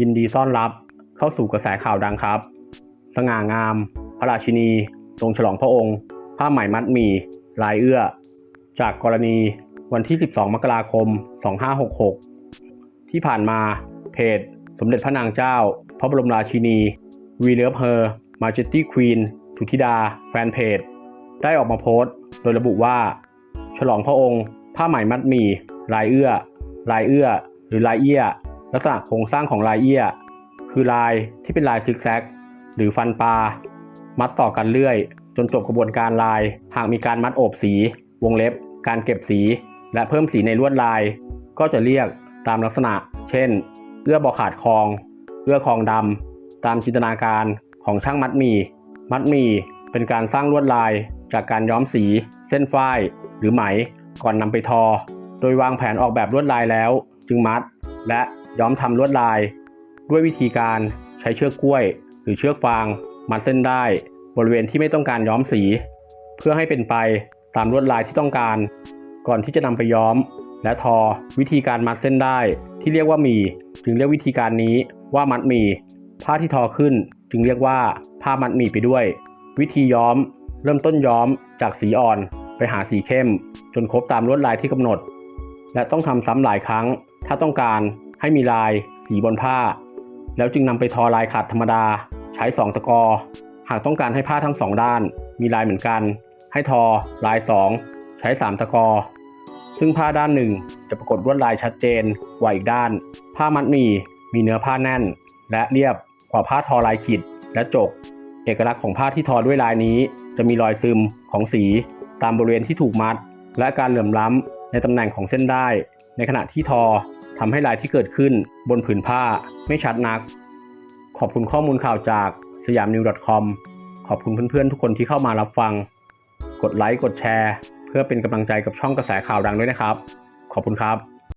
ยินดีต้อนรับเข้าสู่กระแสข่าวดังครับ สง่างาม พระราชินีทรงฉลองพระองค์ ผ้าไหมมัดหมี่ ลายเอื้อ จากกรณีวันที่ 12 มกราคม 2566 ที่ผ่านมาเพจ สมเด็จพระนางเจ้า พระบรมราชินี We Love Her Majesty Queen สุธิดา แฟนเพจ ได้ออกมาโพสต์ โดยระบุว่า ฉลองพระองค์ ผ้าไหมมัดหมี่ ลายเอื้อ ลายเอื้อ หรือลายเอี้ย ลักษณะโครงสร้างของลายเอี้ย คือลายที่เป็นลายซิกแซก หรือฟันปลา มัดต่อกันเรื่อย จนจบกระบวนการลาย หากมีการมัดโอบสี วงเล็บ การเก็บสี และเพิ่มสีในลวดลาย ก็จะเรียกตามลักษณะ เช่น เอื้อบอขาดคอง เอื้อคองดำ ตามจินตนาการของช่างมัดหมี่มัดหมี่เป็นการสร้างลวดลาย จากการย้อมสี เส้นฝ้าย หรือไหม ก่อนนำไปทอ โดยวางแผนออกแบบลวดลายแล้ว จึงมัด และ ย้อมทำลวดลาย ด้วยวิธีการใช้เชือกกล้วย หรือเชือกฟางมัดเส้นได้บริเวณที่ไม่ต้องการย้อมสี เพื่อให้เป็นไปตามลวดลายที่ต้องการ ก่อนที่จะนำไปย้อม และทอวิธีการมัดเส้นได้ ที่เรียกว่ามี จึงเรียกวิธีการนี้ว่ามัดมี ผ้าที่ทอขึ้นจึงเรียกว่าผ้ามัดมีไปด้วย วิธีย้อม เริ่มต้นย้อมจากสีอ่อนไปหาสีเข้ม จนครบตามลวดลายที่กำหนด และต้องทำซ้ำหลายครั้ง ถ้าต้องการ ให้มีลายสีบนผ้า แล้วจึงนำไปทอลายขัดธรรมดา ใช้2ตะกอ หากต้องการให้ผ้าทั้งสองด้าน มีลายเหมือนกัน ให้ทอลาย 2 ใช้ 3 ตะกอ ซึ่งผ้าด้านหนึ่งจะปรากฏลวดลายชัดเจนกว่าอีกด้าน ผ้ามัดหมี่มีเนื้อผ้าแน่น และเรียบกว่าผ้าทอลายขีดและจก เอกลักษณ์ของผ้าที่ทอด้วยลายนี้ จะมีรอยซึมของสีตามบริเวณที่ถูกมัด และการเหลื่อมล้ำ ในตำแหน่งของเส้นได้ ในขณะที่ทอทำให้ลายที่เกิดขึ้นบนผืนผ้าไม่ชัดนัก ขอบคุณข้อมูลข่าวจากสยามนิว .com ขอบคุณเพื่อนๆ ทุกคนที่เข้ามารับฟัง กดไลค์ กดแชร์ เพื่อเป็นกำลังใจกับช่องกระแสข่าวดังด้วยนะครับ ขอบคุณครับ